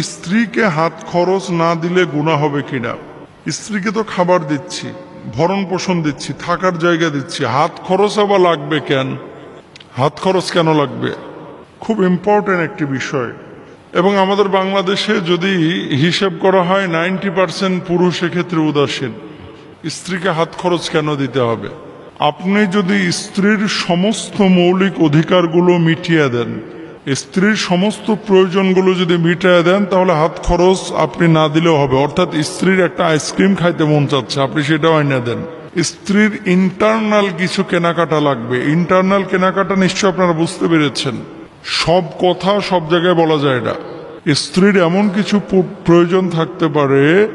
স্ত্রীকে হাত খরচ না দিলে গুণা হবে কিনা? স্ত্রীকে তো খাবার দিচ্ছি, ভরণ পোষণ দিচ্ছি, থাকার জায়গা দিচ্ছি। হাত খরচ আবার লাগবে কেন? হাত খরচ কেন লাগবে? খুব ইম্পর্টেন্ট একটি বিষয়। এবং আমাদের বাংলাদেশে যদি হিসেব করা হয় নাইনটি পার্সেন্ট পুরুষ এক্ষেত্রে উদাসীন। স্ত্রীকে হাত খরচ কেন দিতে হবে? আপনি যদি স্ত্রীর সমস্ত মৌলিক অধিকারগুলো মিটিয়ে দেন স্ত্রীর সমস্ত প্রয়োজনগুলো যদি মিটিয়ে দেন, তাহলে হাত খরচ আপনি না দিলেও হবে। অর্থাৎ স্ত্রীর একটা আইসক্রিম খাইতে মন চাচ্ছে, আপনি সেটাও আইনা দেন। স্ত্রীর ইন্টারনাল কিছু কেনাকাটা লাগবে। ইন্টারনাল কেনাকাটা নিশ্চয় আপনারা বুঝতে পেরেছেন। সব কথা সব জায়গায় বলা যায় না। স্ত্রীর এমন কিছু প্রয়োজন থাকতে পারে,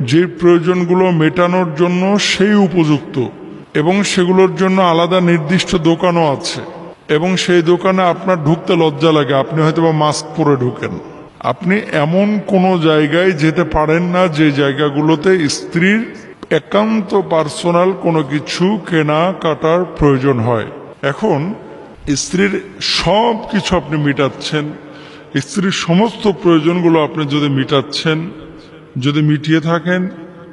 যে প্রয়োজনগুলো মেটানোর জন্য সেই উপযুক্ত এবং সেগুলোর জন্য আলাদা নির্দিষ্ট দোকানও আছে। এবং সেই দোকানে আপনার ঢুকতে লজ্জা লাগে। আপনি হয়তো বা মাস্ক পরে ঢুকেন। আপনি এমন কোনো জায়গায় যেতে পারেন না যে জায়গাগুলোতে স্ত্রীর একান্ত পার্সোনাল কোনো কিছু কেনা কাটার প্রয়োজন হয়। এখন স্ত্রীর সব কিছু আপনি মিটাচ্ছেন। স্ত্রীর সমস্ত প্রয়োজনগুলো আপনি যদি মিটাচ্ছেন, যদি মিটিয়ে থাকেন,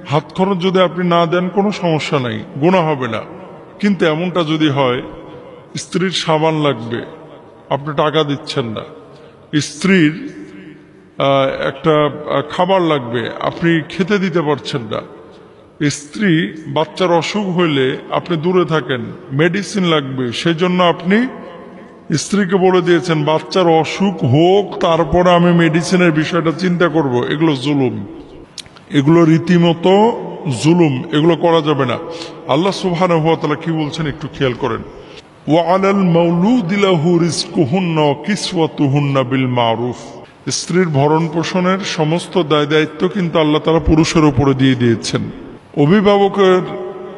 হাত খরচ যদি আপনি না দেন কোনো সমস্যা নাই গোনা হবে না। কিন্তু এমনটা যদি হয় স্ত্রীর সাবান লাগবে। আপনি টাকা দিচ্ছেন না। স্ত্রীর একটা খাবার লাগবে। আপনি খেতে দিতে পারছেন না। স্ত্রী, বাচ্চার অসুখ হইলে আপনি দূরে থাকেন। মেডিসিন লাগবে। সেজন্য আপনি স্ত্রীকে বলে দিয়েছেন, বাচ্চার অসুখ হোক, তারপরে আমি মেডিসিনের বিষয়টা চিন্তা করব। এগুলো জুলুম। এগুলো রীতিমতো জুলুম। এগুলো করা যাবে না। আল্লাহ তাআলা কি বলছেন একটু খেয়াল করেন। ওয়ালাল মাউলুদি লাহু রিজকুহুন্না ওয়া কিসওয়াতুহুন্না বিল মারুফ। স্ত্রীর ভরণ পোষণের সমস্ত দায় দায়িত্ব কিন্তু আল্লাহ তারা পুরুষের উপরে দিয়ে দিয়েছেন। অভিভাবকের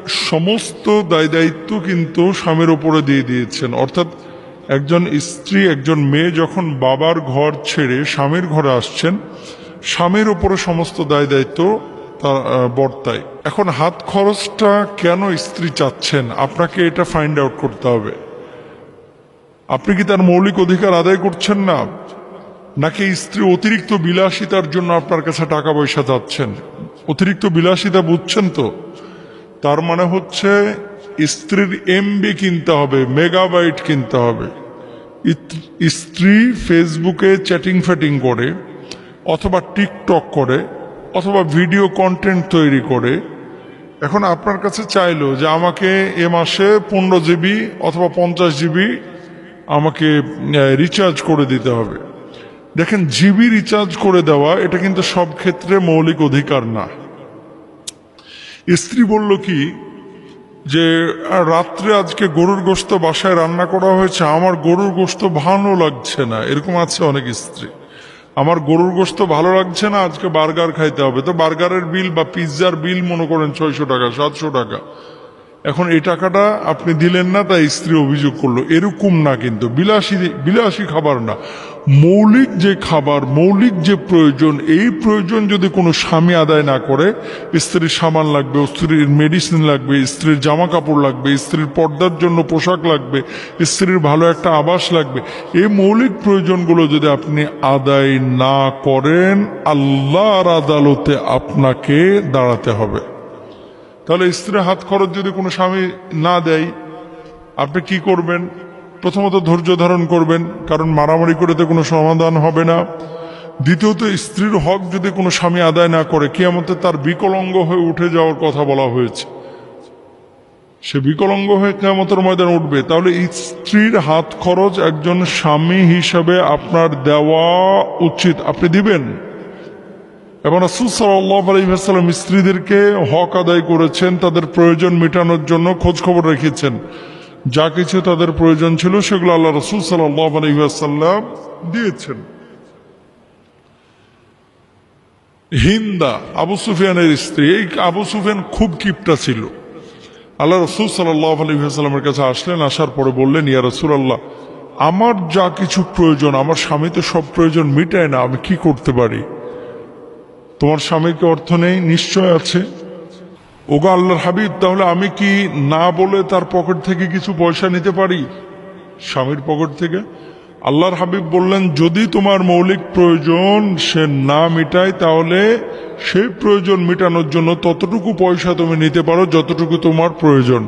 সমস্ত দায় দায়িত্ব কিন্তু স্বামীর উপরে দিয়ে দিয়েছেন। অর্থাৎ একজন স্ত্রী, একজন মেয়ে যখন বাবার ঘর ছেড়ে স্বামীর ঘরে আসছেন, স্বামীর উপরে সমস্ত দায় দায়িত্ব তার বর্তায়। এখন হাত খরচটা কেন স্ত্রী চাচ্ছেন? আপনাকে এটা ফাইন্ড আউট করতে হবে। আপনি কি তার মৌলিক অধিকার আদায় করছেন না? নাকি স্ত্রী অতিরিক্ত বিলাসিতার জন্য আপনার কাছে টাকা পয়সা চাচ্ছেন? অতিরিক্ত বিলাসিতা বুঝছেন তো? তার মানে হচ্ছে স্ত্রীর এমবি কিনতে হবে মেগাবাইট কিনতে হবে। স্ত্রী ফেসবুকে চ্যাটিং ফ্যাটিং করে অথবা টিকটক করে অথবা ভিডিও কন্টেন্ট তৈরি করে, এখন আপনার কাছে চাইলো যে আমাকে এ মাসে পনেরো জিবি অথবা পঞ্চাশ জিবি আমাকে রিচার্জ করে দিতে হবে। দেখেন, জিবি রিচার্জ করে দেওয়া, এটা কিন্তু সব ক্ষেত্রে মৌলিক অধিকার না। স্ত্রী বলল কি যে রাত্রে আজকে গরুর গোস্ত বাসায় রান্না করা হয়েছে, আমার গরুর গোস্ত ভালো লাগছে না। এরকম আছে অনেক স্ত্রী। আমার গরুর গোস্ত ভালো লাগছে না, আজকে বার্গার খাইতে হবে। তো বার্গারের বিল বা পিৎজার বিল মনে করেন ছয়শো টাকা, সাতশো টাকা। এখন এই টাকাটা আপনি দিলেন না, তাই স্ত্রী অভিযোগ করল। এরকম না কিন্তু, বিলাসী বিলাসী খাবার না। মৌলিক যে খাবার, মৌলিক যে প্রয়োজন, এই প্রয়োজন যদি কোনো স্বামী আদায় না করে, স্ত্রীর সামান লাগবে, স্ত্রীর মেডিসিন লাগবে, স্ত্রীর জামা কাপড় লাগবে, স্ত্রীর পর্দার জন্য পোশাক লাগবে, স্ত্রীর ভালো একটা আবাস লাগবে, এই মৌলিক প্রয়োজনগুলো যদি আপনি আদায় না করেন, আল্লাহর আদালতে আপনাকে দাঁড়াতে হবে। তাহলে স্ত্রীর হাত খরচ যদি কোনো স্বামী না দেয়, আপনি কি করবেন? প্রথমত ধৈর্য ধারণ করবেন, কারণ মারামারি করে তো কোনো সমাধান হবে না। দ্বিতীয়ত, স্ত্রীর হক যদি কোনো স্বামী আদায় না করে, কিয়ামতে তার বিকলঙ্গ হয়ে উঠে যাওয়ার কথা বলা হয়েছে। সে বিকলঙ্গ হয়ে কেমতের ময়দানে উঠবে। তাহলে স্ত্রীর হাত খরচ একজন স্বামী হিসাবে আপনার দেওয়া উচিত। আপনি দিবেন? এবং রাসূল স্ত্রীদেরকে হক আদায় করেছেন, তাদের প্রয়োজন মেটানোর জন্য খোঁজ খবর রেখেছেন। যা কিছু তাদের প্রয়োজন ছিল সেগুলো আল্লাহ রসুল ওয়াসাল্লাম দিয়েছেন। হিন্দা, আবু সুফিয়ানের স্ত্রী, এই আবু সুফিয়ান খুব কিপটা ছিল। আল্লাহ রসুল সাল্লাহ আলহিহাস্লামের কাছে আসলেন, আসার পরে বললেন, ইয়া রসুল আল্লাহ আমার যা কিছু প্রয়োজন, আমার স্বামী তো সব প্রয়োজন মিটায় না, আমি কি করতে পারি? তোমার স্বামীকে অর্থ নেই, নিশ্চয় আছে। ওগো আল্লাহর হাবিব, তাহলে আমি কি না বলে তার পকেট থেকে কিছু পয়সা নিতে পারি? স্বামীর পকেট থেকে? আল্লাহর হাবিব বললেন, যদি তোমার মৌলিক প্রয়োজন সে না মিটায়, তাহলে সেই প্রয়োজন মেটানোর জন্য ততটুকু পয়সা তুমি নিতে পারো, যতটুকু তোমার প্রয়োজন।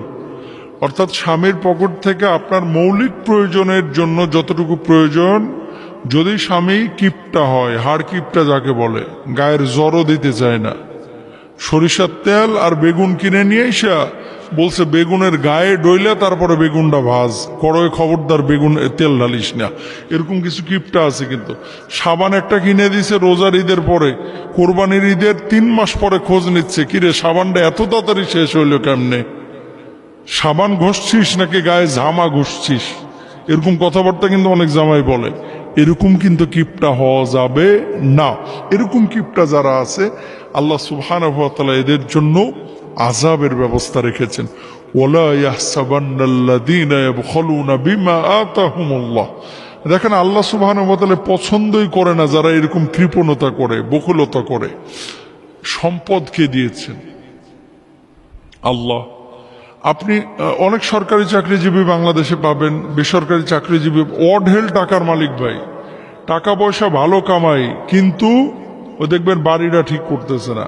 অর্থাৎ স্বামীর পকেট থেকে আপনার মৌলিক প্রয়োজনের জন্য যতটুকু প্রয়োজন যদি স্বামী কিপটা হয়, হাড় কিপটা যাকে বলে, গায়ের জ্বরও দিতে চায় না। সরিষার তেল আর বেগুন কিনে নিয়ে এসা বলছে, বেগুনের গায়ে ডইলে তারপরে বেগুনটা ভাজ। করয়ে খবরদার বেগুন তেল ঢালিস না। এরকম কিছু কিপটা আছে কিন্তু। সাবান একটা কিনে দিছে রোজার ঈদের পরে। কোরবানির ঈদের তিন মাস পরে খোঁজ নিচ্ছে। কিরে সাবানটা এত তাড়াতাড়ি শেষ হইল কেমনে? সাবান ঘষছিস নাকি গায়ে ঝামা ঘষছিস? এরকম কথাবার্তা কিন্তু অনেক জামাই বলে। এরকম কিন্তু কিপটা হওয়া যাবে না। এরকম কিপটা যারা আছে, আল্লাহ সুবহানাহু ওয়া এদের জন্য আজাবের ব্যবস্থা রেখেছেন। আতাহুমুল্লাহ। দেখেন, আল্লাহ তাআলা পছন্দই করে না যারা এরকম কৃপণতা করে, বকুলতা করে। সম্পদকে দিয়েছেন? আল্লাহ। আপনি অনেক সরকারি চাকরিজীবী বাংলাদেশে পাবেন, বেসরকারি চাকরিজীবী অঢেল টাকার মালিক ভাই। টাকা পয়সা ভালো কামাই, কিন্তু ও দেখবেন বাড়িটা ঠিক করতেছে না।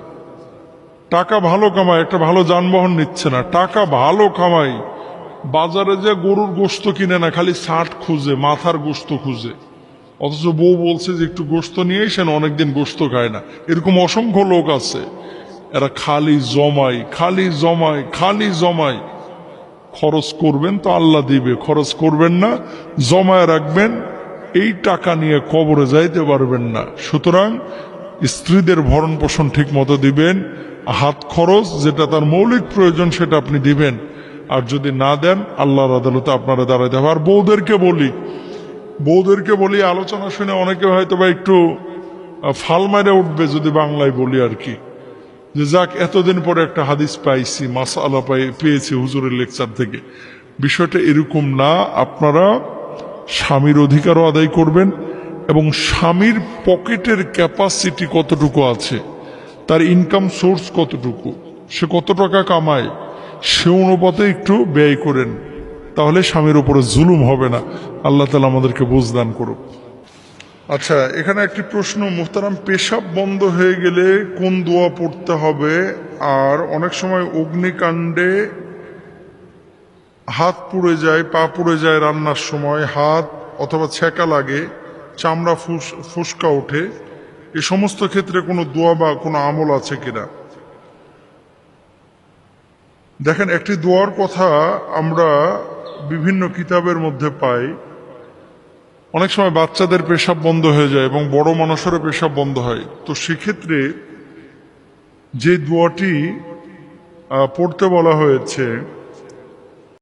টাকা ভালো কামাই, একটা ভালো যানবাহন নিচ্ছে না। টাকা ভালো কামাই, বাজারে যে গরুর গোস্ত কিনে না, খালি ষাট খুঁজে, মাথার গোস্ত খুঁজে। অথচ বউ বলছে যে একটু গোস্ত নিয়ে এসেন অনেকদিন গোস্ত খায় না। এরকম অসংখ্য লোক আছে। এরা খালি জমাই খালি জমাই খালি জমাই। খরচ করবেন তো আল্লাহ দিবে খরচ করবেন না জমায় রাখবেন এই টাকা নিয়ে কবরে যাইতে পারবেন না। সুতরাং স্ত্রীদের ভরণ পোষণ ঠিক মতো দিবেন হাত খরচ যেটা তার মৌলিক প্রয়োজন সেটা আপনি দিবেন। আর যদি না দেন আল্লাহর আদালতে আপনারা দাঁড়াইতে হবে। আর বউদেরকে বলি বউদেরকে বলি আলোচনা শুনে অনেকে হয়তো বা একটু আহ, ফাল মারে উঠবে যদি বাংলায় বলি আর কি। যে যাক এতদিন পরে একটা হাদিস পাইছি মাস আলা পাই, পেয়েছি হুজুরের লেকচার থেকে। বিষয়টা এরকম না, আপনারা স্বামীর অধিকারও আদায় করবেন এবং স্বামীর পকেটের ক্যাপাসিটি কতটুকু আছে, তার ইনকাম সোর্স কতটুকু, সে কত টাকা কামায়, সে অনুপাতে একটু ব্যয় করেন, তাহলে স্বামীর উপরে জুলুম হবে না। আল্লাহ তালা আমাদেরকে বুঝদান করুক। আচ্ছা এখানে একটি প্রশ্ন, মুহতারাম পেশাব বন্ধ হয়ে গেলে কোন দোয়া পড়তে হবে? আর অনেক সময় অগ্নিকাণ্ডে হাত পুড়ে যায়, পা পুড়ে যায় রান্নার সময়, হাত অথবা ছেঁকা লাগে, চামড়া ফুস, ফুসকা ওঠে। এ সমস্ত ক্ষেত্রে কোনো দোয়া বা কোনো আমল আছে কিনা? দেখেন, একটি দোয়ার কথা আমরা বিভিন্ন কিতাবের মধ্যে পাই। অনেক সময় বাচ্চাদের পেশাব বন্ধ হয়ে যায় এবং বড় মানুষেরও পেশাব বন্ধ হয়। তো সেক্ষেত্রে যে দোয়াটি পড়তে বলা হয়েছে